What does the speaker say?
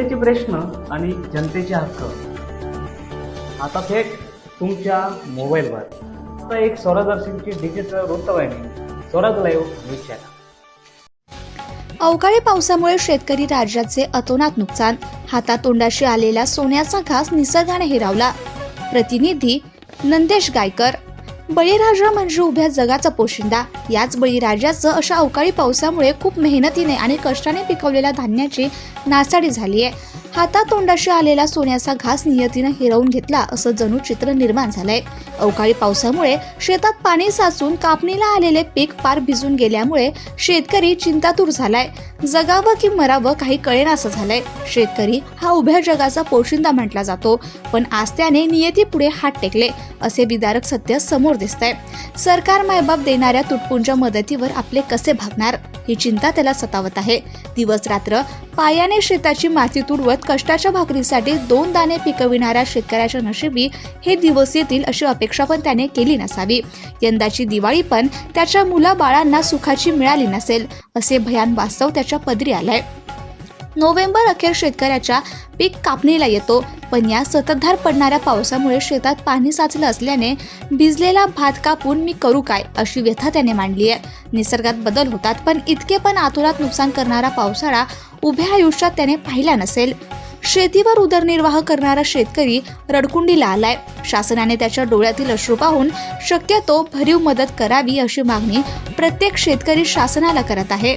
जनतेचे प्रश्न आणि जनतेचे हक्क. आता थेट तुमच्या मोबाईलवर. आता एक स्वरादर्शनची डिजिटल वृत्तवाहिनी स्वराज लाईव्ह न्यूज चॅनल अवकाळी पावसामुळे शेतकरी राज्याचे अतोनात नुकसान हातातोंडाशी आलेला सोन्याचा घास निसर्गाने हिरावला. प्रतिनिधी नंदेश गायकर. बळीराजा म्हणजे उभ्या जगाचा पोशिंदा. याच बळीराजाचं अशा अवकाळी पावसामुळे खूप मेहनतीने आणि कष्टाने पिकवलेल्या धान्याची नासाडी झाली आहे हातातोंडाशी आलेला सोन्याचा घास नियतीनं हिरवून घेतला असं जणू चित्र निर्माण झालंय. अवकाळी पावसामुळे शेतात पाणी साचून कापणीला आलेले पीक पार भिजून गेल्यामुळे शेतकरी चिंतातूर झालाय. जगावं की मरावं काही कळेनासं झालंय. शेतकरी हा उभ्या जगाचा पोशिंदा म्हटला जातो पण आज त्याने नियतीपुढे हात टेकले असे विदारक सत्य समोर दिसतंय. सरकार मायबाप देणाऱ्या तुटपुंच्या मदतीवर आपले कसे भागणार? ही चिंता त्याला सतावत आहे. दिवस रात्र पायाने शेताची माती तुडवत कष्टाच्या भाकरीसाठी दोन दाणे पिकविणाऱ्या शेतकऱ्याच्या नशिबी हे दिवस येतील अशी अपेक्षा पण त्याने केली नसावी. यंदाची दिवाळी पण त्याच्या मुला बाळांना सुखाची मिळाली नसेल असे भयान वास्तव त्याच्या पदरी आलंय. नोव्हेंबर अखेर शेतकऱ्याच्या पीक कापणीला येतो. पण या सततधार पडणाऱ्या पावसामुळे शेतात पाणी साचलं असल्याने भिजलेला भात कापून मी करू काय अशी व्यथा त्याने मांडली आहे. निसर्गात बदल होतात पण इतके पण आतुरात नुकसान करणारा पावसाळा उभ्या आयुष्यात त्याने पाहिला नसेल. शेतीवर उदरनिर्वाह करणारा शेतकरी रडकुंडीला आलाय. शासनाने त्याच्या डोळ्यातील अश्रू पाहून शक्यतो भरीव मदत करावी अशी मागणी प्रत्येक शेतकरी शासनाला करत आहे.